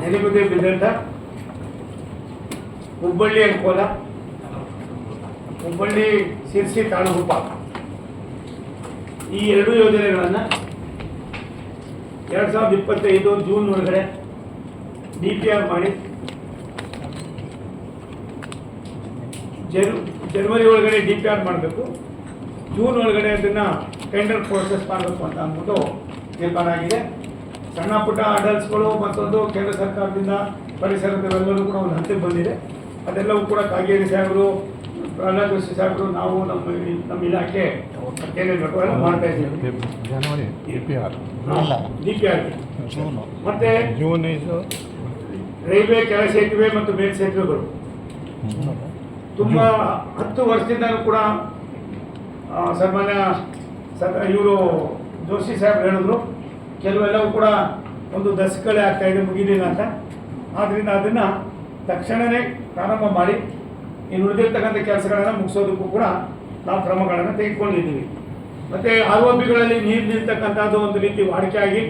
ನೆನೆಗುದಿ ಬಿದ್ದಂತ ಹುಬ್ಬಳ್ಳಿ ಅಂಕೋಲ. ಹುಬ್ಬಳ್ಳಿ, ಶಿರ್ಸಿ ತಾಳಗುಪ್ಪ ಈ ಎರಡು ಯೋಜನೆಗಳನ್ನು ಎರಡು ಸಾವಿರದ ಇಪ್ಪತ್ತೈದು ಜೂನ್ ಒಳಗಡೆ ಡಿ ಪಿ ಆರ್ ಮಾಡಿ ಜನು ಜನವರಿ ಒಳಗಡೆ ಡಿ ಪಿ ಆರ್ ಮಾಡಬೇಕು. ಜೂನ್ ಒಳಗಡೆ ಅದನ್ನು ಟೆಂಡರ್ ಪ್ರೋಸೆಸ್ ಮಾಡಬೇಕು ಅಂತ ಅಂದ್ಬಿಟ್ಟು ನಿರ್ಮಾಣ ಆಗಿದೆ. ಸಣ್ಣ ಪುಟ್ಟ ಅಡಲ್ಟ್ಸ್ಗಳು ಮತ್ತೊಂದು ಕೇಂದ್ರ ಸರ್ಕಾರದಿಂದ ಪರಿಸರದವೆಲ್ಲರೂ ಕೂಡ ಒಂದು ಹಂತಕ್ಕೆ ಬಂದಿದೆ. ಅದೆಲ್ಲವೂ ಕೂಡ ಕಾಗೇರಿ ಸಾಹೇಬರು ಪ್ರಹ್ಲಾದ್ ಜೋಶಿ ಸಾಹೇಬರು ನಾವು ನಮ್ಮ ನಮ್ಮ ಇಲಾಖೆ ಮಾಡ್ತಾ ಇದ್ದೀವಿ. ಜನವರಿ P R. D P R. June. ಮತ್ತೆ ರೈಲ್ವೆ ಕೆಳ ಸೇತುವೆ ಮತ್ತು ಮೇಲ್ ಸೇತುವೆಗಳು. ತುಂಬ ಹತ್ತು ವರ್ಷದಿಂದ ಕೂಡ ಸನ್ಮಾನ್ಯ ಇವರು ಜೋಶಿ ಸಾಹೇಬ್ ಹೇಳಿದ್ರು. ಕೆಲವೆಲ್ಲವೂ ಕೂಡ ಒಂದು ದಶಕಗಳೇ ಆಗ್ತಾ ಇದೆ, ಮುಗಿಲಿಲ್ಲ ಅಂತ. ಆದ್ದರಿಂದ ಅದನ್ನು ತಕ್ಷಣವೇ ಪ್ರಾರಂಭ ಮಾಡಿ ಇನ್ನು ಉಳಿದಿರ್ತಕ್ಕಂಥ ಕೆಲಸಗಳನ್ನು ಮುಗಿಸೋದಕ್ಕೂ ಕೂಡ ನಾವು ಕ್ರಮಗಳನ್ನು ತೆಗೆದುಕೊಂಡಿದ್ದೀವಿ. ಮತ್ತು ಆರ್ ನೀರು ನಿಲ್ತಕ್ಕಂಥದ್ದು ಒಂದು ರೀತಿ ವಾಡಿಕೆಯಾಗಿ